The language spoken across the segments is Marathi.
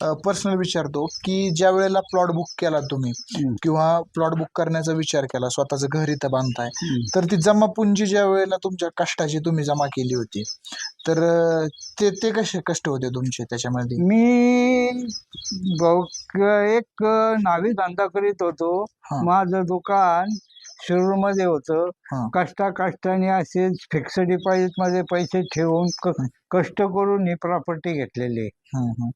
पर्सनल विचारतो की ज्या वेळेला प्लॉट बुक केला तुम्ही. किंवा प्लॉट बुक करण्याचा विचार केला स्वतःचं घर इथं बांधताय. तर ती जमा पुंजी ज्या वेळेला तुमच्या कष्टाची तुम्ही जमा केली होती तर ते ते कसे कष्ट होते तुमचे त्याच्यामध्ये मी एक नावी धंदा करीत होतो. माझं दुकान शिरूरमध्ये होतं. हा. कष्टा कष्टाने असे फिक्स डिपॉझिटमध्ये पैसे ठेवून क- कष्ट करून ही प्रॉपर्टी घेतलेली आहे.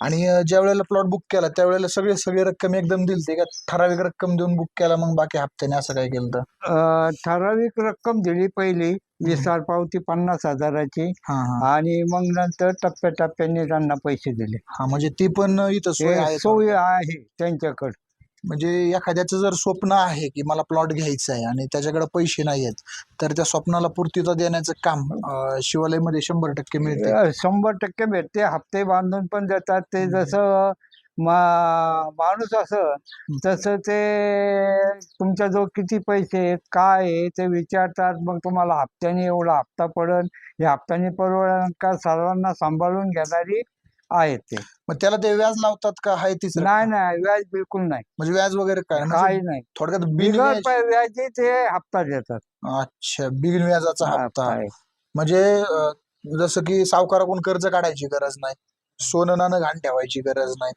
आणि अं, ज्या वेळेला प्लॉट बुक केला त्यावेळेला सगळे सगळे रक्कम एकदम दिलते का? ठराविक रक्कम देऊन बुक केला मग बाकी हप्त्याने असं काय केलं तर अं, ठराविक रक्कम दिली पहिली विस्तार पावती पन्नास हजाराची. हा हा. आणि मग नंतर टप्प्याटप्प्याने त्यांना पैसे दिले. हा म्हणजे ती पण इथं सोय हे आहे सोय आहे त्यांच्याकडे. म्हणजे एखाद्याचं जर स्वप्न आहे की मला प्लॉट घ्यायचा आहे आणि त्याच्याकडे पैसे नाही आहेत तर त्या स्वप्नाला पूर्तता देण्याचं काम शिवालयमध्ये शंभर टक्के मिळते. शंभर टक्के भेटते. हप्ते बांधून पण देतात. ते जसं मा माणूस असं तसं ते तुमच्याजवळ किती पैसे आहेत काय आहे ते विचारतात. मग तुम्हाला हप्त्याने एवढा हप्ता पडन. या हप्त्याने परवडन का? सर्वांना सांभाळून घेणारी आहेत ते. मग त्याला ते व्याज लावतात का? हाय तीच? नाही नाही व्याज बिलकुल नाही. म्हणजे व्याज वगैरे काय? म्हणजे काही नाही. थोडक्यात बिगर व्याज ते हप्ता देतात. अच्छा बिन व्याजाचा हप्ता. आहे. म्हणजे अं, जसं की सावकाराकडून कर्ज काढायची गरज नाही. सोनं नाणं घाण ठेवायची गरज नाही.